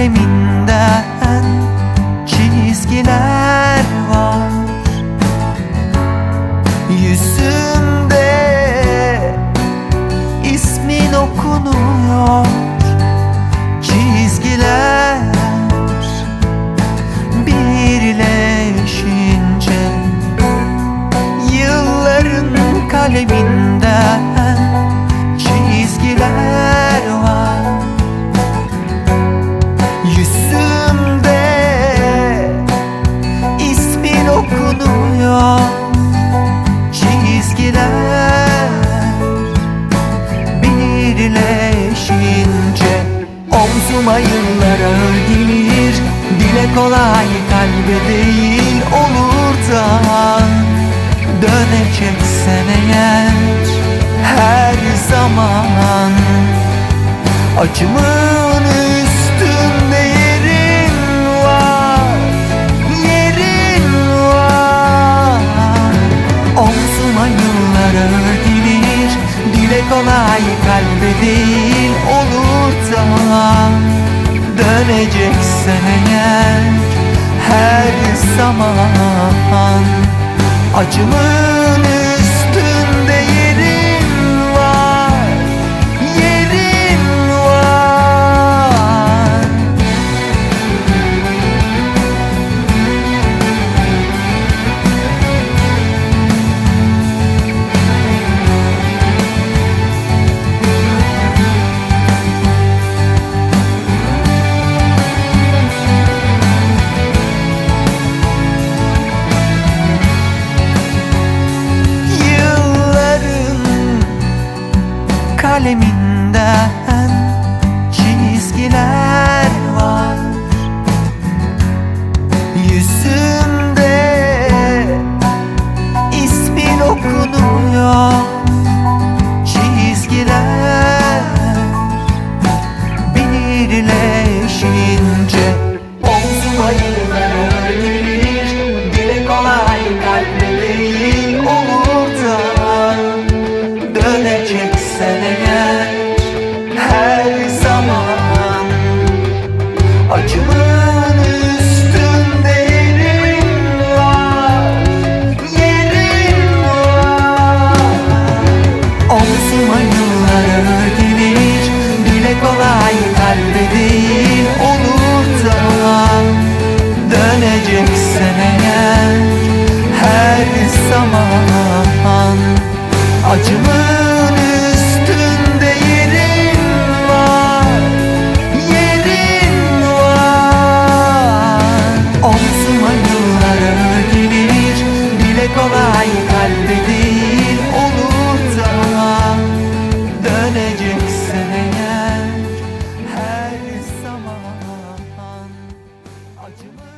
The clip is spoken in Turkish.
alemin Ağır gelir Dile kolay kalbe değil olur da. Döneceksen eğer her zaman. Acımın üstünde yerin var Yerin var. Omzuma yıllar gelir Dile kolay kalbe değil olur da Döneceksen eğer her zaman Acımın aleminden. zaman Acımın üstünde yerin var Yerin var. Omzuma yıllar ödenir Dile kolay kalbe değil Olur da döneceksen eğer Her zaman Acımın